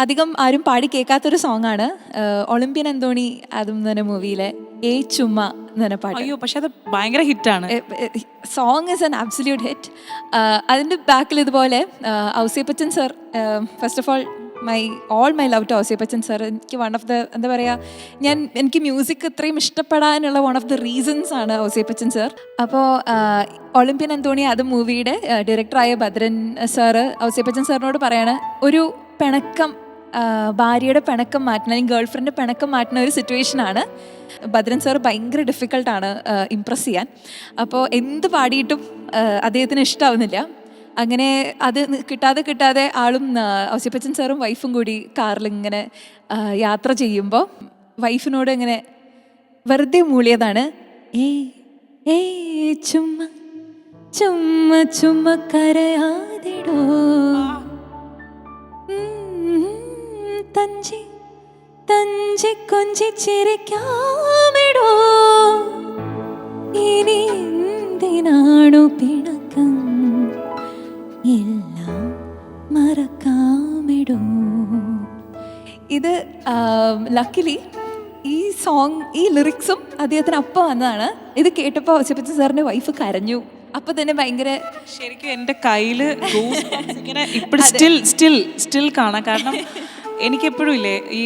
അധികം ആരും പാടി കേൾക്കാത്തൊരു സോങ് ആണ് ഒളിമ്പ്യൻ അന്തോണി അതും തന്നെ മൂവിയിലെ ഏ ചുമ്മ എന്ന് പാട്ട്. അയ്യോ പക്ഷെ അത് ഭയങ്കര ഹിറ്റാണ്. Song is an absolute hit അതിന്റെ ബാക്കിൽ ഇതുപോലെ Ouseppachan sir first of all my all my love to Ouseppachan sir എനിക്ക് വൺ ഓഫ് ദ എന്താ പറയുക ഞാൻ എനിക്ക് മ്യൂസിക് ഇത്രയും ഇഷ്ടപ്പെടാനുള്ള വൺ ഓഫ് ദ റീസൺസ് ആണ് ഔസിയപ്പച്ചൻ സർ അപ്പോൾ ഒളിമ്പ്യൻ അന്തോണി അത് മൂവിയുടെ ഡയറക്ടറായ ഭദ്രൻ സാറ് ഔസിയപ്പച്ചൻ സാറിനോട് പറയാണ് ഒരു പിണക്കം ഭാര്യയുടെ പിണക്കം മാറ്റുന്ന അല്ലെങ്കിൽ ഗേൾ ഫ്രണ്ട് പിണക്കം മാറ്റുന്ന ഒരു സിറ്റുവേഷനാണ് ഭദ്രൻ സാർ ഭയങ്കര ഡിഫിക്കൾട്ടാണ് ഇമ്പ്രസ് ചെയ്യാൻ. അപ്പോൾ എന്ത് പാടിയിട്ടും അദ്ദേഹത്തിന് ഇഷ്ടാവുന്നില്ല. അങ്ങനെ അത് കിട്ടാതെ കിട്ടാതെ ആളും ഔസിപ്പച്ചൻ സാറും വൈഫും കൂടി കാറിൽ ഇങ്ങനെ യാത്ര ചെയ്യുമ്പോൾ വൈഫിനോട് ഇങ്ങനെ വെറുതെ മൂളിയതാണ്. ഏ ഏ ചുമ്മ ചുമ്മ ചുമ്മ കരയാതിടോ. തഞ്ചി തഞ്ചി കൊഞ്ചി ചിരിക്കാമിടോ. ഇനി എന്തിനാണു പിണക്കം? എല്ലാം മറക്കാമിടോ. ഇത് ലക്കിലി ഈ സോങ് ഈ ലിറിക്സും അദ്ദേഹത്തിന് അപ്പം വന്നതാണ്. ഇത് കേട്ടപ്പോൾ ഔസേപ്പച്ചൻ സാറിന്റെ വൈഫ് കരഞ്ഞു. അപ്പോൾ തന്നെ ഭയങ്കര ശരിക്കും എന്റെ goosebumps ഇങ്ങനെ ഇപ്പോഴും സ്റ്റിൽ സ്റ്റിൽ സ്റ്റിൽ കാണാം. കാരണം എനിക്കെപ്പോഴും ഇല്ലേ ഈ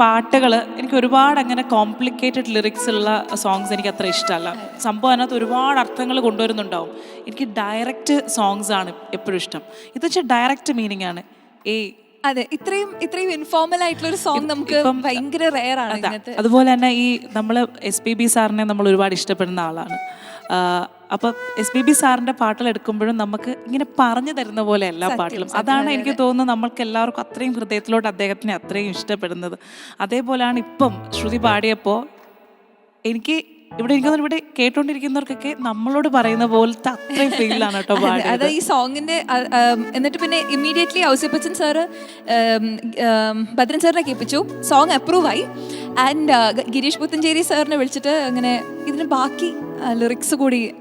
പാട്ടുകൾ എനിക്ക് ഒരുപാട് അങ്ങനെ കോംപ്ലിക്കേറ്റഡ് ലിറിക്സ് ഉള്ള സോങ്സ് എനിക്ക് അത്ര ഇഷ്ടമല്ല. സംഭവം അതിനകത്ത് ഒരുപാട് അർത്ഥങ്ങൾ കൊണ്ടുവരുന്നുണ്ടാവും. എനിക്ക് ഡയറക്റ്റ് സോങ്സ് ആണ് എപ്പോഴും ഇഷ്ടം. ഇത് വെച്ചാൽ ഡയറക്റ്റ് മീനിങ് ആണ്. ഏ അതെ ഇത്രയും ഇത്രയും ഇൻഫോർമൽ ആയിട്ടുള്ള ഒരു സോങ് നമുക്ക് ഭയങ്കര റെയർ ആണ് അതുപോലെ തന്നെ ഈ നമ്മൾ എസ് പി ബി സാറിനെ നമ്മൾ ഒരുപാട് ഇഷ്ടപ്പെടുന്ന ആളാണ്. അപ്പം എസ് പി ബി സാറിന്റെ പാട്ടുകൾ എടുക്കുമ്പോഴും നമുക്ക് ഇങ്ങനെ പറഞ്ഞു തരുന്ന പോലെ എല്ലാ പാട്ടിലും അതാണ് എനിക്ക് തോന്നുന്നത് നമ്മൾക്ക് എല്ലാവർക്കും അത്രയും ഹൃദയത്തിലോട്ട് അദ്ദേഹത്തിനെ അത്രയും ഇഷ്ടപ്പെടുന്നത്. അതേപോലെയാണ് ഇപ്പം ശ്രുതി പാടിയപ്പോൾ എനിക്ക് ഇവിടെ എനിക്ക് ഇവിടെ കേട്ടോണ്ടിരിക്കുന്നവർക്കൊക്കെ നമ്മളോട് പറയുന്ന പോലത്തെ അത്രയും ഫീലാണ് കേട്ടോ അതെ, അത് ഈ സോങ്ങിന്റെ എന്നിട്ട് പിന്നെ ഇമ്മീഡിയറ്റ്ലി ഔസിപ്പച്ചൻ സാറ് ഭദ്രൻ സാറിനെ കേൾപ്പിച്ചു. സോങ് അപ്രൂവ് ആയി. ആൻഡ് ഗിരീഷ് പുത്തഞ്ചേരി സാറിനെ വിളിച്ചിട്ട് അങ്ങനെ ഇതിന് ബാക്കി ലിറിക്സ് കൂടി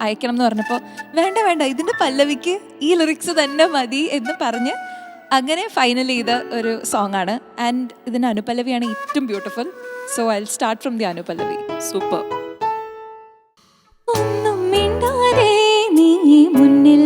അയക്കണം എന്ന് പറഞ്ഞപ്പോൾ വേണ്ട വേണ്ട ഇതിന്റെ പല്ലവിക്ക് ഈ ലിറിക്സ് തന്നെ മതി എന്ന് പറഞ്ഞ് അങ്ങനെ ഫൈനൽ ചെയ്ത ഒരു സോങ് ആണ്. ആൻഡ് ഇതിന്റെ അനുപല്ലവിയാണ് ഏറ്റവും beautiful so I start from the anupallavi. Super ഒന്നും മിണ്ടാതെ നീ മുന്നിൽ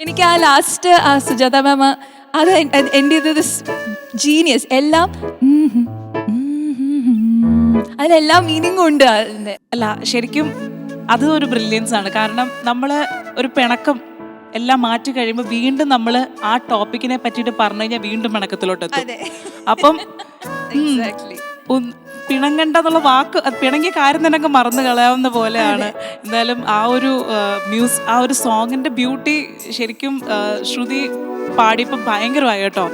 എനിക്ക് ആ ലാസ്റ്റ് ആ സുജാത മാമ അത് എന്റെ ഇത് ജീനിയസ് എല്ലാം. അതിലെല്ലാം മീനിങ്ങും ഉണ്ട്. അതിന്റെ അല്ല ശരിക്കും അത് ഒരു ബ്രില്യൻസ് ആണ്. കാരണം നമ്മൾ ഒരു പിണക്കം എല്ലാം മാറ്റി കഴിയുമ്പോൾ വീണ്ടും നമ്മൾ ആ ടോപ്പിക്കിനെ പറ്റിയിട്ട് പറഞ്ഞു കഴിഞ്ഞാൽ വീണ്ടും പിണക്കത്തിലോട്ട് എത്തും. അപ്പം പിണങ്ങണ്ടെന്നുള്ള വാക്ക് പിണങ്ങിയ കാര്യം തന്നെ അങ്ങ് മറന്നു കളയാവുന്ന പോലെയാണ്. എന്തായാലും ആ ഒരു മ്യൂസ് ആ ഒരു സോങ്ങിന്റെ ബ്യൂട്ടി ശരിക്കും ശ്രുതി പാടിയപ്പോൾ ഭയങ്കരമായി കേട്ടോ.